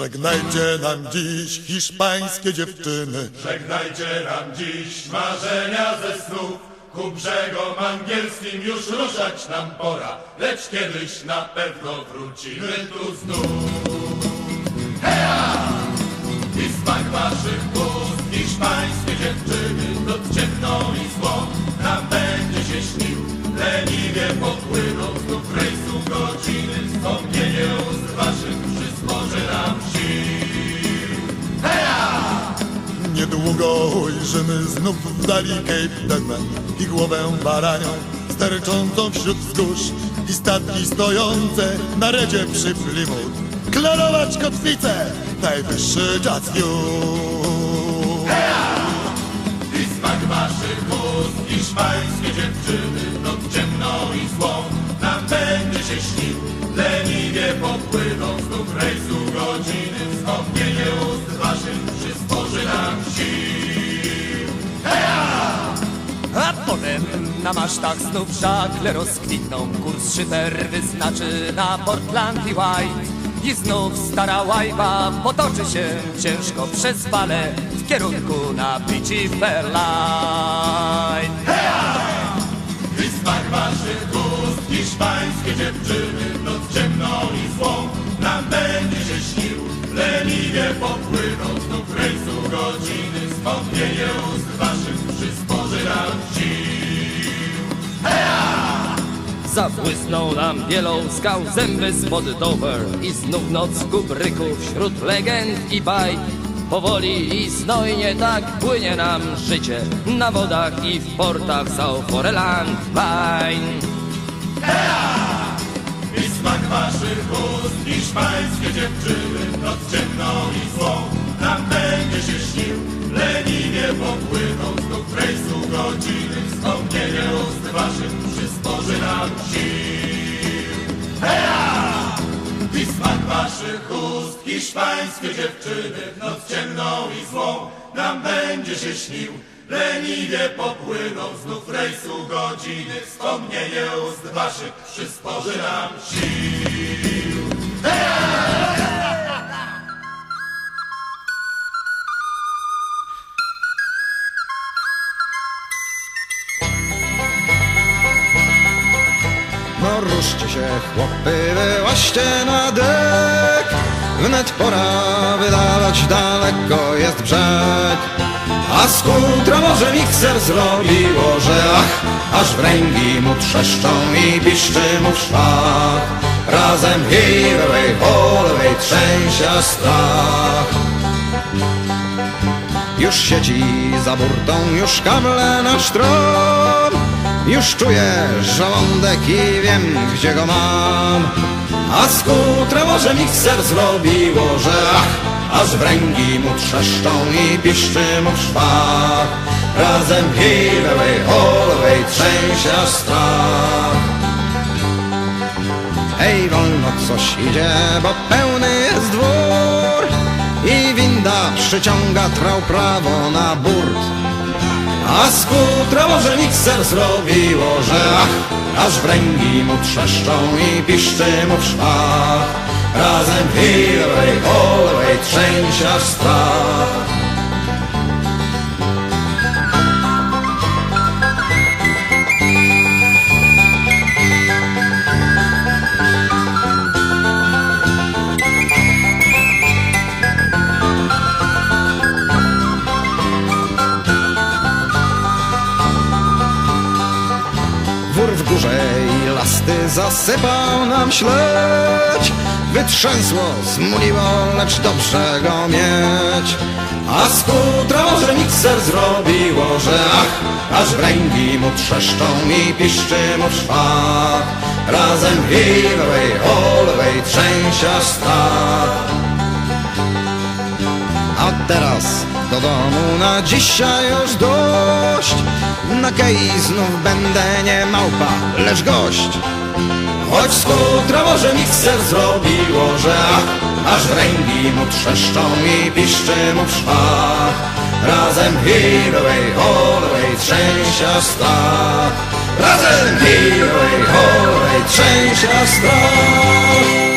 Żegnajcie nam dziś hiszpańskie dziewczyny. Żegnajcie nam dziś marzenia ze snów. Ku brzegom angielskim już ruszać nam pora, lecz kiedyś na pewno wrócimy tu znów. Hea! I smak waszych ust, hiszpańskie dziewczyny, noc ciemną i złą, Niedługo ujrzymy znów w dali Cape i głowę baranią sterczącą wśród wzgórz i statki stojące na redzie przy Plymouth. Klarować kotwicę, najwyższy czas już. I smak ust, hiszpańskie dziewczyny, na masztach znów żagle rozkwitną. Kurs szyper wyznaczy na Portland i White. I znów stara łajba potoczy się ciężko przez fale W kierunku na Beachy Fairline waszych ust, hiszpańskie dziewczyny, noc ciemną i złą, nam będzie się śnił. Leniwie popłyną znów rejsu godziny, wspomnienie ust waszych przysporzy nam. Zabłysnął nam bielą skał zęby spod Dover I znów noc kubryków wśród legend i bajk Powoli i znojnie tak płynie nam życie Na wodach i w portach Sauforeland Line I smak waszych ust, hiszpańskie dziewczyny, noc ciemną i złą, nam będzie się śnił. Leniwie popłyną wspomnienie ust waszych przysporzy nam sił. Heja! I smak waszych ust, hiszpańskie dziewczyny, noc ciemną i złą, nam będzie się śnił. Leniwie popłyną znów rejsu godziny, wspomnienie ust waszych przysporzy nam sił. Ruszcie się, chłopy, wyłaście na dek. Wnet pora wydawać, daleko jest brzeg. A z kutra może mikser zrobiło, że ach Aż wręgi mu trzeszczą i piszczy mu w szwach Razem hiwej, holowej trzęsia strach. Już sieci za burtą, już kable na sztrom Już czuję żołądek i wiem, gdzie go mam. A z kutra może mikser zrobiło, że ach Aż wręgi mu trzeszczą i piszczy mu w Razem hiwej, holowej trzęsia strach. Hej, wolno coś idzie, bo pełny jest dwór. I winda przyciąga trwał prawo na burt A z kutra może mikser zrobiło, że ach Aż wręgi mu trzeszczą i piszczy mu w szwach. Razem hiwej, holowej trzęsia strach i lasty zasypał nam śledź. Wytrzęsło, zmuliło, lecz dobrze go mieć. A z kutra może zrobiło, że ach Aż wręgi mu trzeszczą i piszczy mu w szwach. Razem hiwej, holowej trzęsia stach a teraz do domu na dzisiaj już dość. Na kei znów będę nie małpa, lecz gość. Choć z kutra może mikser zrobiło, że ach Aż ręki mu trzeszczą i piszczy mu w szwach. Razem hiwej, holowej trzęsia strach. Razem hiwej, holowej trzęsia strach